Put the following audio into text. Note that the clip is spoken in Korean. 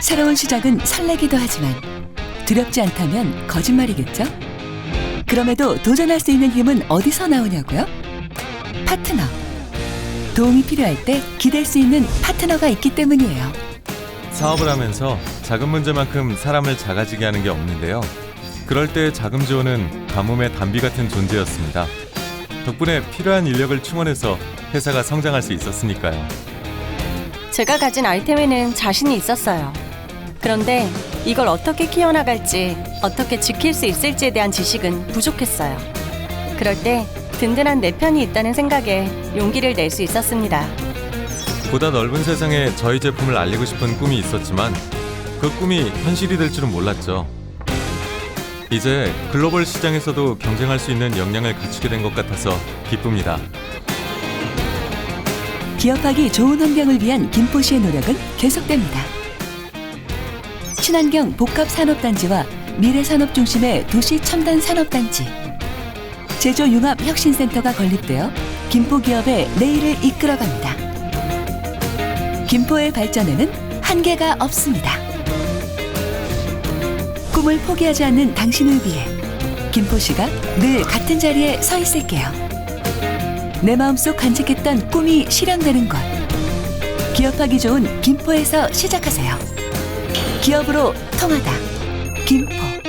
새로운 시작은 설레기도 하지만 두렵지 않다면 거짓말이겠죠? 그럼에도 도전할 수 있는 힘은 어디서 나오냐고요? 파트너. 도움이 필요할 때 기댈 수 있는 파트너가 있기 때문이에요. 사업을 하면서 작은 문제만큼 사람을 작아지게 하는 게 없는데요. 그럴 때 자금 지원은 가뭄의 단비 같은 존재였습니다. 덕분에 필요한 인력을 충원해서 회사가 성장할 수 있었으니까요. 제가 가진 아이템에는 자신이 있었어요. 그런데 이걸 어떻게 키워나갈지, 어떻게 지킬 수 있을지에 대한 지식은 부족했어요. 그럴 때 든든한 내 편이 있다는 생각에 용기를 낼 수 있었습니다. 보다 넓은 세상에 저희 제품을 알리고 싶은 꿈이 있었지만 그 꿈이 현실이 될 줄은 몰랐죠. 이제 글로벌 시장에서도 경쟁할 수 있는 역량을 갖추게 된 것 같아서 기쁩니다. 기업하기 좋은 환경을 위한 김포시의 노력은 계속됩니다. 친환경 복합산업단지와 미래산업 중심의 도시 첨단 산업단지, 제조융합혁신센터가 건립되어 김포 기업의 내일을 이끌어갑니다. 김포의 발전에는 한계가 없습니다. 꿈을 포기하지 않는 당신을 위해 김포시가 늘 같은 자리에 서 있을게요. 내 마음속 간직했던 꿈이 실현되는 곳. 기업하기 좋은 김포에서 시작하세요. 기업으로 통하다. 김포.